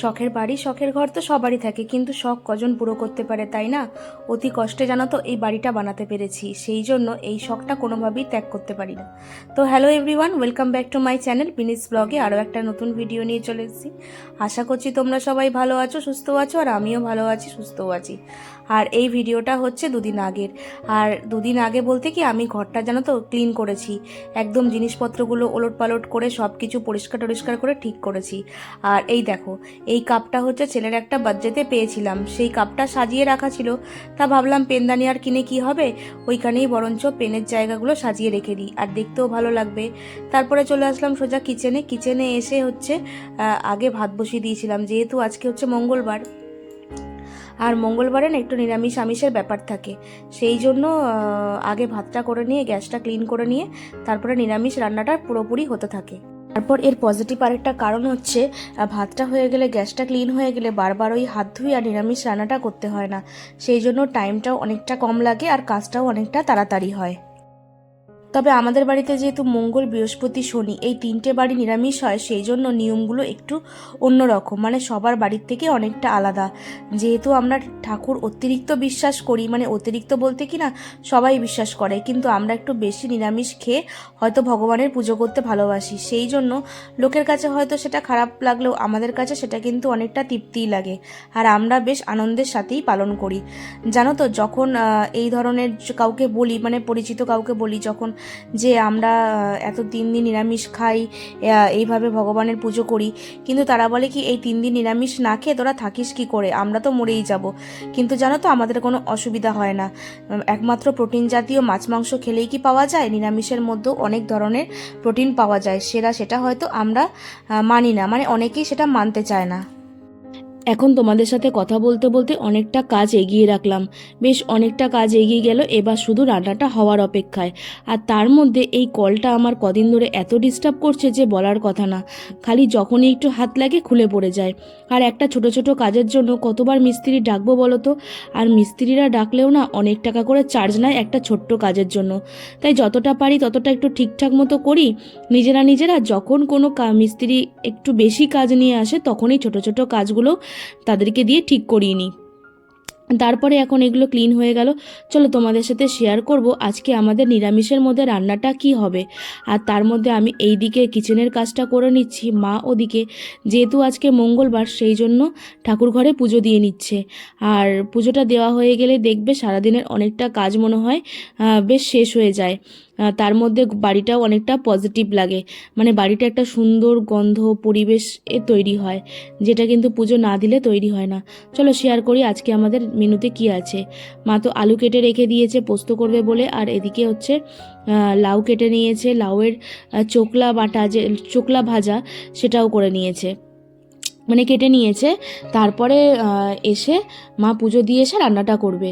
শখের বাড়ি, শখের ঘর তো সবারই থাকে, কিন্তু শখ কজন পুরো করতে পারে, তাই না? অতি কষ্টে জানো তো এই বাড়িটা বানাতে পেরেছি, সেই জন্য এই শখটা কোনোভাবেই ত্যাগ করতে পারি না। তো hello everyone welcome back to my channel বিনিস ব্লগে আরও একটা নতুন ভিডিও নিয়ে চলে এসেছি। আশা করছি তোমরা সবাই ভালো আছো, সুস্থ আছো, আর আমিও ভালো আছি, সুস্থও আছি। আর এই ভিডিওটা হচ্ছে দুদিন আগের। আর দুদিন আগে বলতে কি, আমি ঘরটা জানো তো ক্লিন করেছি, একদম জিনিসপত্রগুলো ওলট পালট করে সব কিছু পরিষ্কার টরিষ্কার করে ঠিক করেছি। আর এই দেখো এই কাপটা হচ্ছে ছেলের একটা বার্থডেতে পেয়েছিলাম। সেই কাপটা সাজিয়ে রাখা ছিল। তা ভাবলাম পেনদানি আর কিনে কি হবে? ওইখানেই বরঞ্চ পেনের জায়গাগুলো সাজিয়ে রেখে দিই, আর দেখতেও ভালো লাগবে। তারপরে চলে আসলাম সোজা কিচেনে কিচেনে এসে হচ্ছে আগে ভাত বসিয়ে দিয়েছিলাম, যেহেতু আজকে হচ্ছে মঙ্গলবার। আর মঙ্গলবারে না একটু নিরামিষ আমিষের ব্যাপার থাকে। সেই জন্য আগে ভাতটা করে নিয়ে, গ্যাসটা ক্লিন করে নিয়ে, তারপরে নিরামিষ রান্নাটা পুরোপুরি হতে থাকে। তারপর এর পজিটিভ আরেকটা কারণ হচ্ছে ভাতটা হয়ে গেলে, গ্যাসটা ক্লিন হয়ে গেলে বারবার ওই হাত ধুই আর নিরামিষ রান্নাটা করতে হয় না। সেই জন্য টাইমটাও অনেকটা কম লাগে আর কাজটাও অনেকটা তাড়াতাড়ি হয়। তবে আমাদের বাড়িতে যেহেতু মঙ্গল, বৃহস্পতি, শনি এই তিনটে বাড়ি নিরামিষ হয়, সেই জন্য নিয়মগুলো একটু অন্যরকম। মানে সবার বাড়ির থেকে অনেকটা আলাদা। যেহেতু আমরা ঠাকুর অতিরিক্ত বিশ্বাস করি মানে অতিরিক্ত বলতে কি না, সবাই বিশ্বাস করে। কিন্তু আমরা একটু বেশি নিরামিষ খেয়ে হয়তো ভগবানের পুজো করতে ভালোবাসি। সেই জন্য লোকের কাছে হয়তো সেটা খারাপ লাগলেও আমাদের কাছে সেটা কিন্তু অনেকটা তৃপ্তিই লাগে। আর আমরা বেশ আনন্দের সাথেই পালন করি। জানো তো, যখন এই ধরনের কাউকে বলি মানে পরিচিত কাউকে বলি, যখন যে আমরা এত তিন দিন নিরামিষ খাই এইভাবে ভগবানের পুজো করি। কিন্তু তারা বলে কি, এই তিন দিন নিরামিষ না খেয়ে তোরা থাকিস কি করে? আমরা তো মরেই যাব। কিন্তু জানো তো, আমাদের কোনো অসুবিধা হয় না। একমাত্র প্রোটিন জাতীয় মাছ মাংস খেলেই কি পাওয়া যায়? নিরামিষের মধ্যেও অনেক ধরনের প্রোটিন পাওয়া যায়। সেরা সেটা হয়তো আমরা মানি না। মানে অনেকেই সেটা মানতে চায় না। এখন তোমাদের সাথে কথা বলতে বলতে অনেকটা কাজ এগিয়ে রাখলাম। বেশ অনেকটা কাজ এগিয়ে গেল, এবার শুধু রান্নাটা হওয়ার অপেক্ষায়। আর তার মধ্যে এই কলটা আমার কদিন ধরে এত ডিস্টার্ব করছে যে বলার কথা না। খালি যখনই একটু হাত লাগে খুলে পড়ে যায়। আর একটা ছোট ছোট কাজের জন্য কতবার মিস্ত্রি ডাকবো বলো তো? আর মিস্ত্রিরা ডাকলেও না অনেক টাকা করে চার্জ নেয় একটা ছোট্ট কাজের জন্য। তাই যতটা পারি ততটা একটু ঠিকঠাক মতো করি। নিজেরা নিজেরা যখন কোনো মিস্ত্রি একটু বেশি কাজ নিয়ে আসে তখনই ছোট ছোট কাজগুলো তাদেরকে দিয়ে ঠিক করিয়ে নিই। তারপরে এখন এগুলো ক্লিন হয়ে গেল। চলো তোমাদের সাথে শেয়ার করব আজকে আমাদের নিরামিষের মধ্যে রান্নাটা কি হবে। আর তার মধ্যে আমি এই দিকে কিচেনের কাজটা করে নিচ্ছি, মা ওদিকে যেহেতু আজকে মঙ্গলবার সেই জন্য ঠাকুর ঘরে পুজো দিয়ে নিচ্ছে। আর পুজোটা দেওয়া হয়ে গেলে দেখবে সারাদিনের অনেকটা কাজ মনে হয় বেশ শেষ হয়ে যায়। তার মধ্যে বাড়িটাও অনেকটা পজিটিভ লাগে। মানে বাড়িটা একটা সুন্দর গন্ধ, পরিবেশ এ তৈরি হয়। যেটা কিন্তু পুজো না দিলে তৈরি হয় না। চলো শেয়ার করি আজকে আমাদের মেনুতে কি আছে? মা তো আলু কেটে রেখে দিয়েছে, পোস্ত করবে বলে। আর এদিকে হচ্ছে লাউ কেটে নিয়েছে, লাউয়ের চোকলা বাটা যে, চোকলা ভাজা সেটাও করে নিয়েছে। মানে কেটে নিয়েছে। তারপরে এসে মা পুজো দিয়ে এসে রান্নাটা করবে।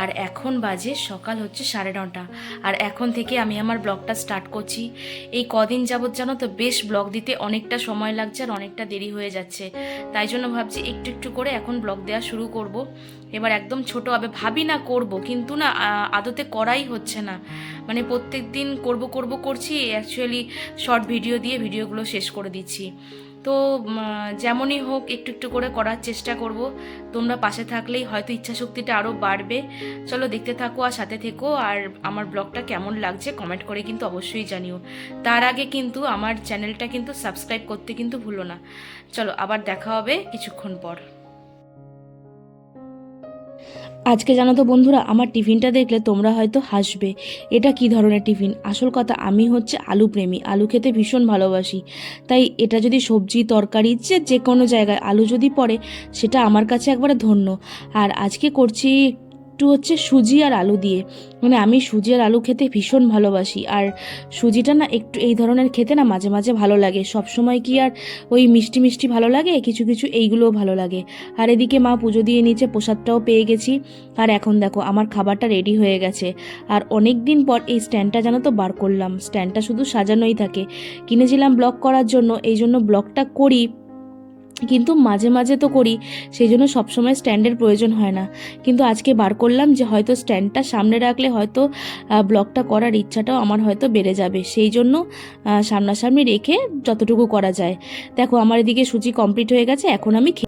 আর এখন বাজে সকাল হচ্ছে সাড়ে নটা। আর এখন থেকে আমি আমার ব্লগটা স্টার্ট করছি। এই কদিন যাবৎ জানো তো বেশ ব্লগ দিতে অনেকটা সময় লাগছে আর অনেকটা দেরি হয়ে যাচ্ছে। তাই জন্য ভাবছি একটু একটু করে এখন ব্লগ দেওয়া শুরু করব। এবার একদম ছোট হবে ভাবি না করব, কিন্তু না আদতে করাই হচ্ছে না। মানে প্রত্যেক দিন করব করব, করছি অ্যাকচুয়ালি শর্ট ভিডিও দিয়ে ভিডিওগুলো শেষ করে দিচ্ছি। তো যেমনই হোক একটু একটু করে করার চেষ্টা করব। তোমরা পাশে থাকলেই হয়তো ইচ্ছা শক্তিটা আরও বাড়বে। চলো দেখতে থাকো আর সাথে থেকো। আর আমার ব্লগটা কেমন লাগছে কমেন্ট করে কিন্তু অবশ্যই জানিও। তার আগে কিন্তু আমার চ্যানেলটা কিন্তু সাবস্ক্রাইব করতে কিন্তু ভুলো না। চলো আবার দেখা হবে কিছুক্ষণ পর। আজকে জানো তো বন্ধুরা, আমার টিফিনটা দেখলে তোমরা হয়তো হাসবে। এটা কি ধরনের টিফিন? আসল কথা, আমি হচ্ছে আলু প্রেমী। আলু খেতে ভীষণ ভালোবাসি। তাই এটা যদি সবজি, তরকারি, যে যে কোনো জায়গায় আলু যদি পড়ে, সেটা আমার কাছে একবারে ধন্য। আর আজকে করছি একটু হচ্ছে সুজি আর আলু দিয়ে। মানে আমি সুজি আর আলু খেতে ভীষণ ভালোবাসি। আর সুজিটা না একটু এই ধরনের খেতে না মাঝে মাঝে ভালো লাগে। সব সময় কি আর ওই মিষ্টি মিষ্টি ভালো লাগে, কিছু কিছু এইগুলোও ভালো লাগে। আর এদিকে মা পুজো দিয়ে নিচে প্রসাদটাও পেয়ে গেছি। আর এখন দেখো, আমার খাবারটা রেডি হয়ে গেছে। আর অনেক দিন পর এই স্ট্যান্ডটা জানো তো বার করলাম। স্ট্যান্ডটা শুধু সাজানোই থাকে। কিনেছিলাম ব্লক করার জন্য এই জন্য ব্লকটা করি। কিন্তু মাঝে মাঝে তো করি, সেই জন্য সবসময় স্ট্যান্ডের প্রয়োজন হয় না। কিন্তু আজকে বার করলাম যে হয়তো স্ট্যান্ডটা সামনে রাখলে হয়তো ব্লকটা করার ইচ্ছাটাও আমার হয়তো বেড়ে যাবে। সেই জন্য সামনাসামনি রেখে যতটুকু করা যায়। দেখো, আমার এদিকে সুজি কমপ্লিট হয়ে গেছে, এখন আমি